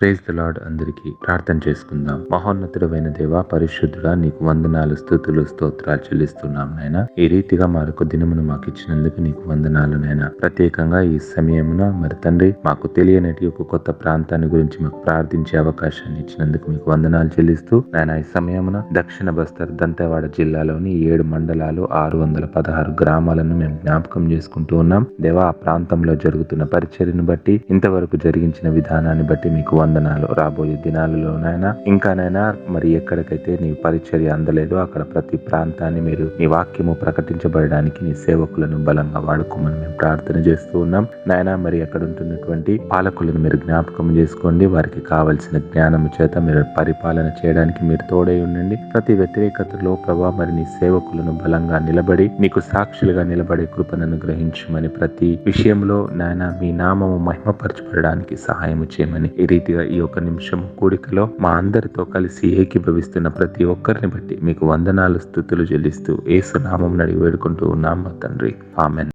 Praise the lord అందరికీ ప్రార్థన చేసుకుందాం. మహోన్నతుడమైన దేవ పరిశుద్ధుడా నీకు వందనాలు స్థుతులు స్తోత్రాలు చెల్లిస్తున్నాం నాయన. ఈ రీతిగా మరొక దినమును మాకు ఇచ్చినందుకు నీకు వందనాలు నాయన. ప్రత్యేకంగా ఈ సమయమున మరి తండ్రి మాకు తెలియనటి ఒక కొత్త ప్రాంతాన్ని గురించి మాకు ప్రార్థించే అవకాశాన్ని ఇచ్చినందుకు మీకు వందనాలు చెల్లిస్తూ నాయన ఈ సమయమున దక్షిణ బస్తర్ దంతెవాడ జిల్లాలోని ఏడు మండలాలు ఆరు వందల పదహారు గ్రామాలను మేము జ్ఞాపకం చేసుకుంటూ ఉన్నాం. దేవా ఆ ప్రాంతంలో జరుగుతున్న పరిచర్యను బట్టి ఇంతవరకు జరిగించిన విధానాన్ని బట్టి మీకు వందనాలు. రాబోయే దినాలలో ఇంకానైనా మరి ఎక్కడికైతే నీ పరిచర్య అందలేదో అక్కడ ప్రతి ప్రాంతాన్ని మీరు నీ వాక్యము ప్రకటించబడడానికి నీ సేవకులను బలంగా వాడుకోమని మేము ప్రార్థన చేస్తూ ఉన్నాం. నాయన మరి అక్కడ ఉంటున్నటువంటి పాలకులను మీరు జ్ఞాపకం చేసుకోండి. వారికి కావలసిన జ్ఞానము చేత మీరు పరిపాలన చేయడానికి మీరు తోడై ఉండండి. ప్రతి వ్యతిరేకతలో ప్రభా మరి నీ సేవకులను బలంగా నిలబడి నీకు సాక్షులుగా నిలబడే కృపను అనుగ్రహించమని ప్రతి విషయంలో నాయన మీ నామము మహిమపరచబడడానికి సహాయం చేయమని ఈ రీతిగా ఈ ఒక నిమిషం కూడికలో మా అందరితో కలిసి ఏకీభవిస్తున్న ప్రతి ఒక్కరిని బట్టి మీకు వందనాలు స్థుతులు చెల్లిస్తూ ఏసునామం నడిగి వేడుకుంటూ ఉన్నాం మా తండ్రి. ఆమెన్.